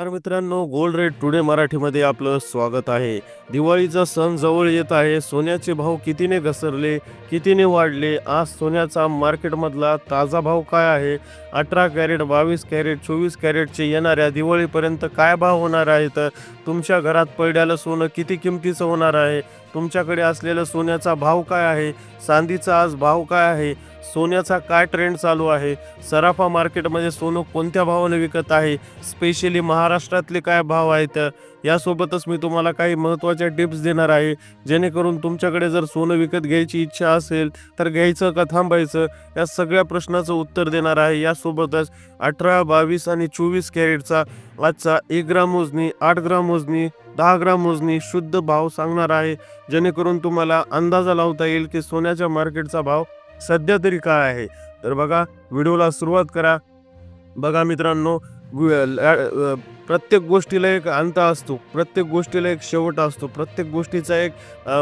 तर मित्रांनो gold rate today मराठीमध्ये आपलं स्वागत आहे. दिवाळीचा सण जवळ येत आहे. सोन्याचे भाव कितीने घसरले कितीने वाढले? आज सोन्याचा मार्केटमधला ताजा भाव काय आहे? अठरा कॅरेट बावीस कॅरेट चोवीस कॅरेटचे येणाऱ्या दिवाळीपर्यंत काय भाव होणार आहेत? तुमच्या घरात पैड्याला सोनं किती किमतीचं होणार आहे? तुमच्याकडे असलेलं सोन्याचा भाव काय आहे? चांदीचा आज भाव काय आहे? सोन्याचा काय ट्रेंड चालू आहे? सराफा मार्केटमध्ये सोनं कोणत्या भावाने विकत आहे? स्पेशली महाराष्ट्रातले काय भाव आहेत? यासोबतच मी तुम्हाला काही महत्त्वाच्या टिप्स देणार आहे. जेणेकरून तुमच्याकडे जर सोनं विकत घ्यायची इच्छा असेल तर घ्यायचं का थांबायचं? या सगळ्या प्रश्नाचं उत्तर देणार आहे. यासोबतच अठरा बावीस आणि चोवीस कॅरेटचा आजचा एक ग्राम मोजणी आठ ग्राम मोजणी दहा ग्राम मोजणी शुद्ध भाव सांगणार आहे. जेणेकरून तुम्हाला अंदाजा लावता येईल की सोन्याच्या मार्केटचा भाव सध्या तरी काय आहे? तर बघा व्हिडिओला सुरुवात करा. बघा मित्रांनो प्रत्येक गोष्टीला एक अंत असतो. प्रत्येक गोष्टीला एक शेवट असतो. प्रत्येक गोष्टीचा एक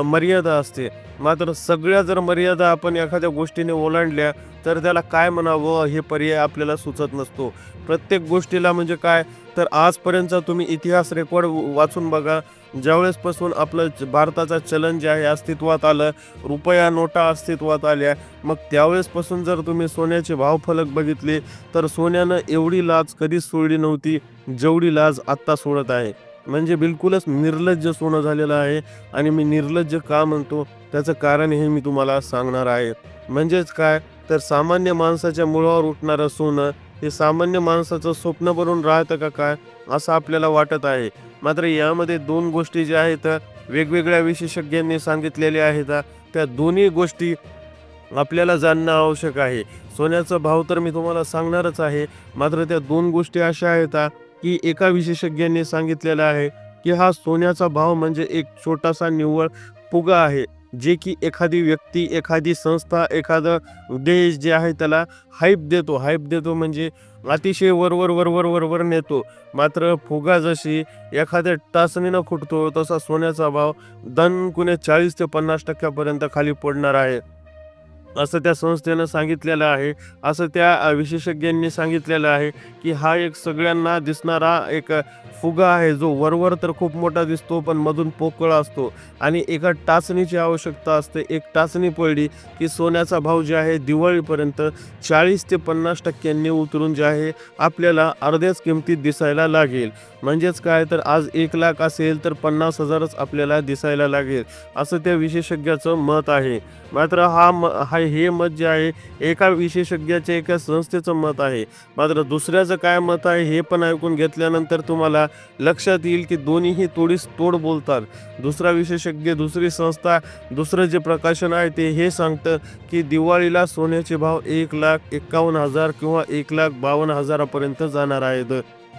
मर्यादा असते. मात्र सगळ्या जर मर्यादा आपण एखाद्या गोष्टीने ओलांडल्या तर त्याला काय म्हणावं हे पर्याय आपल्याला सुचत नसतो. प्रत्येक गोष्टीला म्हणजे काय? तर आजपर्यंतचा तुम्ही इतिहास रेकॉर्ड वाचून बघा. ज्यावेळेसपासून आपलं भारताचं चलन जे आहे अस्तित्वात आलं रुपया नोटा अस्तित्वात आल्या मग त्यावेळेसपासून जर तुम्ही सोन्याचे भावफलक बघितले तर सोन्यानं एवढी लाज कधीच सोडली नव्हती जेवढी लाज आत्ता सोडत आहे. म्हणजे बिलकुलच निर्लज्ज सोनं झालेलं आहे आणि मी निर्लज्ज का म्हणतो? त्याचं कारण हे मी तुम्हाला सांगणार आहे. म्हणजेच काय? तर सामान्य माणसाच्या मुळावर उठणारं सोनं हे सामान्य माणसाचं स्वप्न बनून राहतं का काय? असं आपल्याला वाटत आहे. मात्र यामध्ये दोन गोष्टी ज्या आहेत वेगवेगळ्या विशेषज्ञांनी सांगितलेल्या आहेत. त्या दोन्ही गोष्टी आपल्याला जाणणं आवश्यक आहे. सोन्याचा भाव तर मी तुम्हाला सांगणारच आहे. मात्र त्या दोन गोष्टी अशा आहेत की एका विशेषज्ञांनी सांगितलेलं आहे की हा सोन्याचा भाव म्हणजे एक छोटासा निव्वळ फुगा आहे. जे की एखादी व्यक्ती एखादी संस्था एखादं देश जे आहे त्याला हाईप देतो. हाईप देतो म्हणजे अतिशय वरवर वरवर वरवर नेतो. मात्र फुगा जशी एखाद्या टाचणीनं फुटतो तसा सोन्याचा भाव दन कुणे चाळीस ते पन्नास टक्क्यापर्यंत खाली पडणार आहे. असं त्या संस्थेनं सांगितलेलं आहे. असं त्या विशेषज्ञांनी सांगितलेलं आहे की हा एक सगळ्यांना दिसणारा एक फुगा आहे. जो वरवर तर खूप मोठा दिसतो पण मधून पोकळ असतो. आणि एका टाचणीची आवश्यकता असते. एक टाचणी पडली की सोन्याचा भाव जे आहे दिवाळीपर्यंत चाळीस ते पन्नास टक्क्यांनी उतरून जे आहे आपल्याला अर्ध्याच किमतीत दिसायला लागेल. म्हणजेच काय? तर आज एक लाख असेल तर पन्नास हजारच आपल्याला दिसायला लागेल. असं त्या विशेषज्ञाचं मत आहे. मात्र हा म हा हे मत जे आहे एका विशेषज्ञाच्या एका संस्थेचं मत आहे. मात्र दुसऱ्याचं काय मत आहे हे पण ऐकून घेतल्यानंतर तुम्हाला लक्षात येईल की दोन्हीही तोडीस तोड बोलतात. दुसरा विशेषज्ञ दुसरी संस्था दुसरं जे प्रकाशन आहे ते हे सांगतं की दिवाळीला सोन्याचे भाव एक लाख एकावन्न हजार किंवा एक लाख बावन्न हजारापर्यंत जाणार आहेत.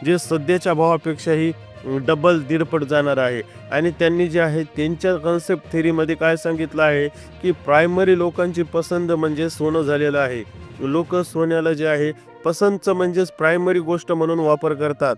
जे सध्याच्या भावापेक्षाही डबल दीडपट जाणार आहे. आणि त्यांनी जे आहे त्यांच्या कन्सेप्ट थेरीमध्ये काय सांगितलं आहे की प्रायमरी लोकांची पसंत म्हणजे सोनं झालेलं आहे. लोक सोन्याला जे आहे पसंतचं म्हणजेच प्रायमरी गोष्ट म्हणून वापर करतात.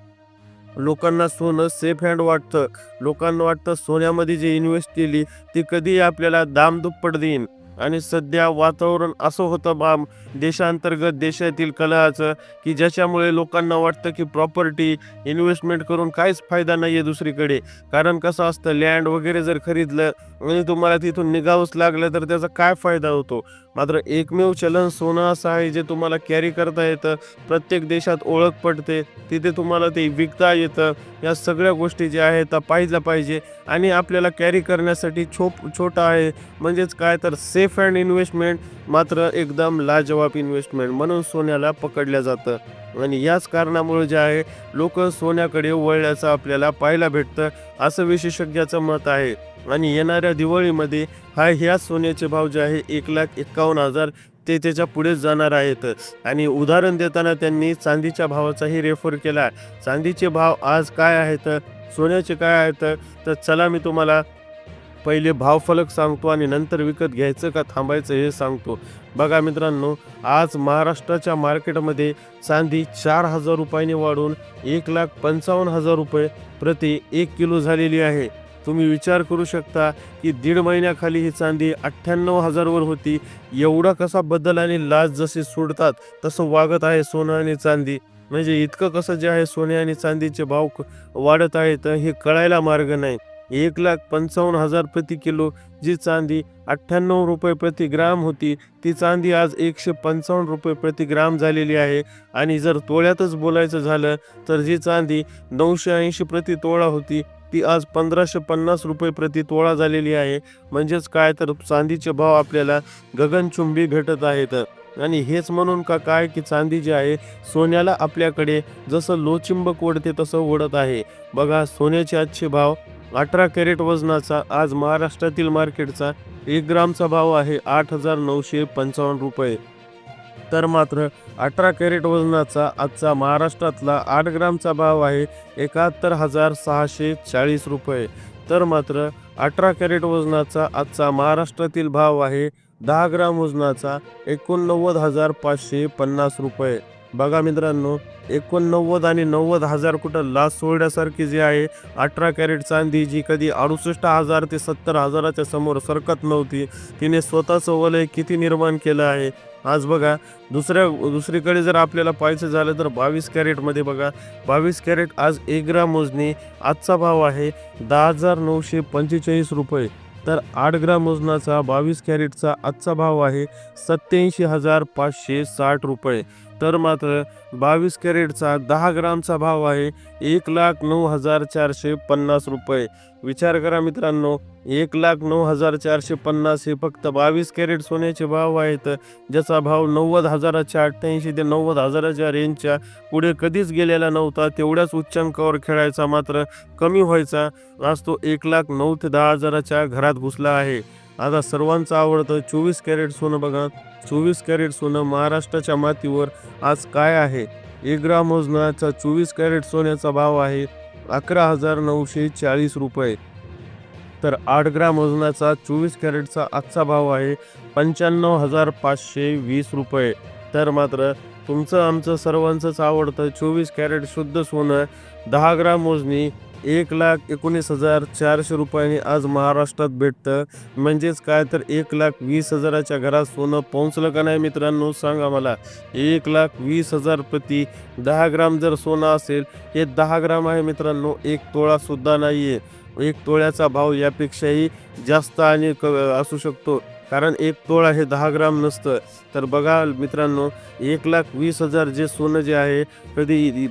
लोकांना सोनं सेफ हँड वाटतं. लोकांना वाटतं सोन्यामध्ये जे इन्व्हेस्ट केली ती कधीही आपल्याला दाम दुप्पट देईन. आणि सध्या वातावरण असं होतं बा देशांतर्गत देशातील कलाचं की ज्याच्यामुळे लोकांना वाटतं की प्रॉपर्टी इन्व्हेस्टमेंट करून काहीच फायदा नाही आहे दुसरीकडे. कारण कसं असतं लँड वगैरे जर खरीदलं आणि तुम्हाला तिथून निघावंच लागलं तर त्याचा काय फायदा होतो? मात्र एकमेव चलन सोनं असं आहे जे तुम्हाला कॅरी करता येतं प्रत्येक देशात ओळख पडते तिथे तुम्हाला ते विकता येतं. या सगळ्या गोष्टी ज्या आहेत त्या पाहिल्या पाहिजे आणि आपल्याला कॅरी करण्यासाठी छोप छोटा आहे. म्हणजेच काय तर सेफ अँड इन्व्हेस्टमेंट मात्र एकदम लाजवाब इन्व्हेस्टमेंट म्हणून सोन्याला पकडलं जातं. आणि याच कारणामुळे जे आहे लोक सोन्याकडे वळल्याचं आपल्याला पाहायला भेटतं असं विशेषज्ञाचं मत आहे. आणि येणाऱ्या दिवाळीमध्ये हा ह्या सोन्याचे भाव जे आहे एक लाख एक्कावन्न हजार ते त्याच्या पुढेच जाणार आहेत. आणि उदाहरण देताना त्यांनी चांदीच्या भावाचाही रेफर केला. चांदीचे भाव आज काय आहेत? सोन्याचे काय आहेत? तर चला मी तुम्हाला पहिले भावफलक सांगतो आणि नंतर विकत घ्यायचं का थांबायचं हे सांगतो. बघा मित्रांनो आज महाराष्ट्राच्या मार्केटमध्ये चांदी चार हजार रुपयाने वाढून एक लाख पंचावन्न हजार रुपये प्रति एक किलो झालेली आहे. तुम्ही विचार करू शकता की दीड महिन्याखाली ही चांदी अठ्ठ्याण्णव हजारवर होती. एवढा कसा बदल आणि लाज जसे सोडतात तसं वागत आहे सोनं आणि चांदी. म्हणजे इतकं कसं जे आहे सोने आणि चांदीचे भाव वाढत आहेत हे कळायला मार्ग नाही. एक लाख पंचावन्न हजार प्रति किलो जी चांदी अठ्ठ्याण्णव रुपये प्रति ग्राम होती. ती चांदी आज एकशे पंचावन्न रुपये प्रति ग्राम झालेली आहे. आणि जर तोळ्यातच बोलायचं झालं तर जी चांदी नऊशे ऐंशी प्रति तोळा होती ती आज पंधराशे पन्नास रुपये प्रति तोळा झालेली आहे. म्हणजेच काय तर चांदीचे भाव आपल्याला गगनचुंबी भेटत आहेत. आणि हेच म्हणून का काय की चांदी जी आहे सोन्याला आपल्याकडे जसं लोचिंबक ओढते तसं ओढत आहे. बघा सोन्याचे आजचे भाव अठरा कॅरेट वजनाचा आज महाराष्ट्रातील मार्केटचा एक ग्रामचा भाव आहे आठ हजार नऊशे पंचावन्न रुपये. तर मात्र अठरा कॅरेट वजनाचा आजचा महाराष्ट्रातला आठ ग्रामचा भाव आहे एकाहत्तर हजार सहाशे चाळीस रुपये. तर मात्र अठरा कॅरेट वजनाचा आजचा महाराष्ट्रातील भाव आहे दहा ग्राम वजनाचा एकोणनव्वद हजार पाचशे पन्नास रुपये. बघा मित्रांनो एकोणनव्वद आणि नव्वद हजार कुठं लाच सोडण्यासारखी जी आहे अठरा कॅरेट चांदी जी कधी अडुसष्ट हजार ते सत्तर हजाराच्या समोर सरकत नव्हती. तिने स्वतःचं वलय किती निर्माण केलं आहे? आज बघा दुसऱ्या दुसरीकडे जर आपल्याला पाहायचं झालं तर बावीस कॅरेटमध्ये बघा. बावीस कॅरेट आज एक ग्राम मोजणी आजचा भाव आहे दहा हजार नऊशे पंचेचाळीस रुपये. तर आठ ग्राम वजनाचा बावीस कॅरेटचा आजचा भाव आहे सत्याऐंशी हजार पाचशे साठ रुपये. तर मात्र बावीस कॅरेटचा दहा ग्रामचा भाव आहे. एक लाख नऊ हजार चारशे पन्नास रुपये. विचार करा मित्रांनो एक लाख नऊ हजार चारशे पन्नास हे फक्त बावीस कॅरेट सोन्याचे भाव आहेत. ज्याचा भाव नव्वद हजाराच्या अठ्ठ्याऐंशी ते नव्वद हजाराच्या रेंजच्या पुढे कधीच गेलेला नव्हता. तेवढ्याच उच्चांकावर खेळायचा मात्र कमी व्हायचा. आज तो एक लाख नऊ ते दहा हजाराच्या घरात घुसला आहे. आता सर्वांचं आवडतं चोवीस कॅरेट सोनं बघा. चोवीस कॅरेट सोनं महाराष्ट्राच्या मातीवर आज काय आहे? एक ग्राम वजनाचा चोवीस कॅरेट सोन्याचा भाव आहे अकरा हजार नऊशे चाळीस रुपये. तर आठ ग्राम वजनाचा चोवीस कॅरेटचा आजचा भाव आहे पंच्याण्णव हजार पाचशे वीस रुपये. तर मात्र तुमचं आमचं सर्वांचंच आवडतं चोवीस कॅरेट शुद्ध सोनं दहा ग्राम मोजणी एक लाख एकोणीस हजार चारशे रुपयांनी आज महाराष्ट्रात भेटतं. म्हणजेच काय तर एक लाख वीस हजाराच्या घरात सोनं पोहोचलं का नाही मित्रांनो? सांगा मला. एक लाख वीस हजार प्रति दहा ग्राम जर सोनं असेल हे दहा ग्राम आहे मित्रांनो. एक तोळासुद्धा नाही आहे एक तोळ्याचा भाव यापेक्षाही जास्त आणि क असू शकतो. कारण एक तोळा हे दहा ग्राम नसतं. तर बघा मित्रांनो एक लाख वीस हजार जे सोनं जे आहे कधी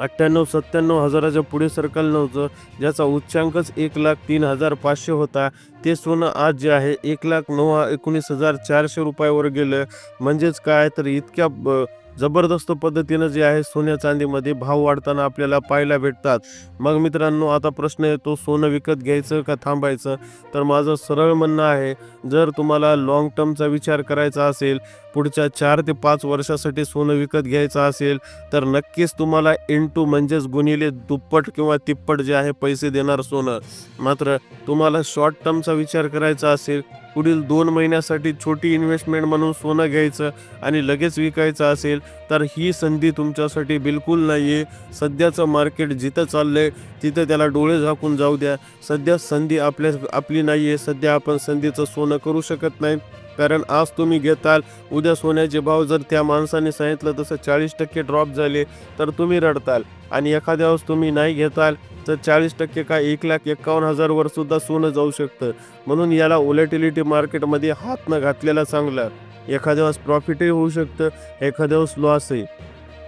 अठ्ठ्याण्णव सत्त्याण्णव हजाराच्या पुढे सरकल नव्हतं. ज्याचा उच्चांकच एक लाख तीन हजार पाचशे होता. ते सोनं आज जे आहे एक लाख नऊ एकोणीस हजार चारशे रुपयावर गेलं. म्हणजेच काय? तर इतक्या ब- जबरदस्त पद्धतीनं जे आहे सोन्या चांदीमध्ये भाव वाढताना आपल्याला पाहायला भेटतात. मग मित्रांनो आता प्रश्न येतो सोनं विकत घ्यायचं का थांबायचं? तर माझं सरळ म्हणणं आहे जर तुम्हाला लॉंग टर्मचा विचार करायचा असेल पुढच्या चार ते पाच वर्षासाठी सोनं विकत घ्यायचं असेल तर नक्कीच तुम्हाला इंटू म्हणजेच गुणिले दुप्पट किंवा तिप्पट जे आहे पैसे देणार सोनं. मात्र तुम्हाला शॉर्ट टर्मचा विचार करायचा असेल पुढील दोन महिन्यासाठी छोटी इन्व्हेस्टमेंट म्हणून सोनं घ्यायचं आणि लगेच विकायचं असेल तर ही संधी तुमच्यासाठी बिलकुल नाही आहे सध्याचं मार्केट जिथं चाललं आहे तिथं त्याला डोळे झाकून जाऊ द्या. सध्या संधी आपल्या आपली नाही आहे सध्या आपण संधीचं सोनं करू शकत नाही. कारण आज तुम्ही घेताल उद्या सोन्याचे भाव जर त्या माणसाने सांगितलं तसं चाळीस टक्के ड्रॉप झाले तर तुम्ही रडताल. आणि एखाद्या वेळेस तुम्ही नाही घेताल तर चाळीस टक्के काय एक लाख एक्कावन्न हजारवर सुद्धा सोनं जाऊ शकतं. म्हणून याला ओलेटिलिटी मार्केटमध्ये हात न घातलेला चांगला. एखाद्या वेळेस प्रॉफिटही होऊ शकतं एखाद्या वेळेस लॉसही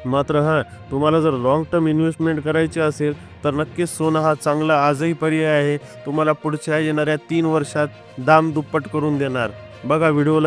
मात्र हां तुम्हाला जर लॉंग टर्म इन्व्हेस्टमेंट करायची असेल तर नक्कीच सोनं हा चांगला आजही पर्याय आहे. तुम्हाला पुढच्या येणाऱ्या तीन वर्षात दाम दुप्पट करून देणार. बघा व्हिडिओला